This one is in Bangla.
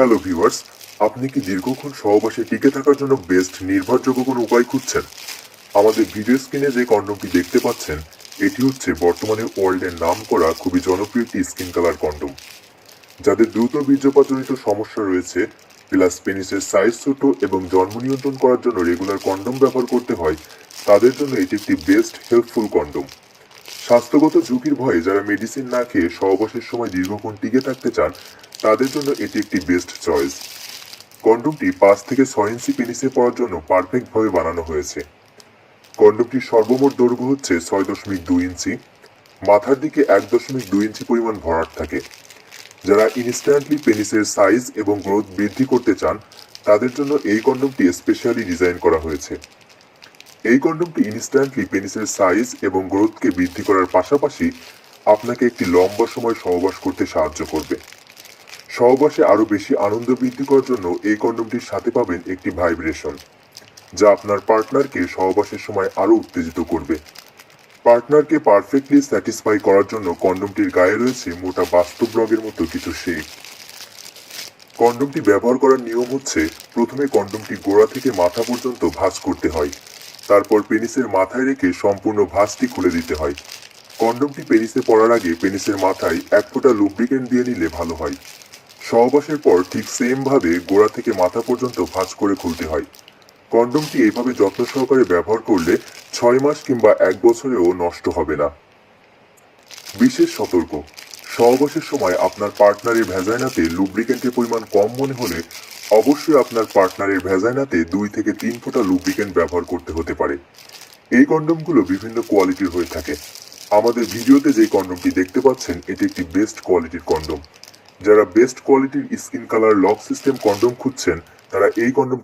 হ্যালো ভিউয়ার্স আপনি কি দীর্ঘক্ষণ সহবাসে টিকে থাকার জন্য বেস্ট নির্ভরযোগ্য কোনো উপায় খুঁজছেন? আমাদের ভিডিও স্ক্রিনে যে কন্ডমটি দেখতে পাচ্ছেন, এটি হচ্ছে বর্তমানে ওয়ার্ল্ডের নাম করা খুবই জনপ্রিয় একটি স্কিন কালার কন্ডম যাদের দ্রুত বীর্যপাতজনিত সমস্যা রয়েছে প্লাস পেনিসের সাইজ ছোট এবং জন্ম নিয়ন্ত্রণ করার জন্য রেগুলার কন্ডম ব্যবহার করতে হয়, তাদের জন্য এটি একটি বেস্ট হেল্পফুল কন্ডম স্বাস্থ্যগত ঝুঁকির ভয়ে যারা মেডিসিন না খেয়ে সহবাসের সময় দীর্ঘক্ষণ টিকে থাকতে চান তাদের জন্য এটি একটি বেস্ট চয়েস কন্ডমটি পাঁচ থেকে ছয় ইঞ্চি পেনিসে পড়ার জন্য পারফেক্টভাবে বানানো হয়েছে। কন্ডমটির সর্বমোট দৈর্ঘ্য হচ্ছে ছয় দশমিক দুই ইঞ্চি। মাথার দিকে এক দশমিক দুই ইঞ্চি পরিমাণ ভরাট থাকে। যারা ইনস্ট্যান্টলি পেনিসের সাইজ এবং গ্রোথ বৃদ্ধি করতে চান, তাদের জন্য এই কন্ডমটি স্পেশালি ডিজাইন করা হয়েছে। এই কন্ডমটি ইনস্ট্যান্টলি পেনিসের সাইজ এবং গ্রোথকে বৃদ্ধি করার পাশাপাশি আপনাকে একটি লম্বা সময় সহবাস করতে সাহায্য করবে। সহবাসে আরও বেশি আনন্দ বৃদ্ধি করার জন্য এই কন্ডমটির সাথে পাবেন একটি ভাইব্রেশন, যা আপনার পার্টনারকে সহবাসের সময় আরও উত্তেজিত করবে। পার্টনারকে পারফেক্টলি স্যাটিসফাই করার জন্য কন্ডমটির গায়ে রয়েছে মোটা বাস্তব রগের মতো কিছু শেপ কন্ডমটি ব্যবহার করার নিয়ম হচ্ছে, প্রথমে কন্ডমটি গোড়া থেকে মাথা পর্যন্ত ভাঁজ করতে হয়। তারপর পেনিসের মাথায় রেখে সম্পূর্ণ ভাঁজটি খুলে দিতে হয়। কন্ডমটি পেনিসে পড়ার আগে পেনিসের মাথায় এক ফোঁটা লুব্রিকেন্ট দিয়ে নিলে ভালো হয়। সহবাসের পর ঠিক সেম ভাবে গোড়া থেকে মাথা পর্যন্ত ভাঁজ করে খুলতে হয়। কন্ডমটি এইভাবে যত্ন সহকারে ব্যবহার করলে ছয় মাস কিংবা এক বছরেও নষ্ট হবে না। বিশেষ সতর্ক। সহবাসের সময় আপনার পার্টনারের ভেজাইনাতে লুব্রিকেন্টের পরিমাণ কম মনে হলে অবশ্যই আপনার পার্টনারের ভেজাইনাতে দুই থেকে তিন ফোঁটা লুব্রিকেন্ট ব্যবহার করতে হতে পারে। এই কন্ডমগুলো বিভিন্ন কোয়ালিটির হয়ে থাকে। আমাদের ভিডিওতে যে কন্ডমটি দেখতে পাচ্ছেন, এটি একটি বেস্ট কোয়ালিটির কন্ডম। যারা বেস্ট কোয়ালিটির skin colour lock system condom খুঁজছেন তারা এই কন্ডম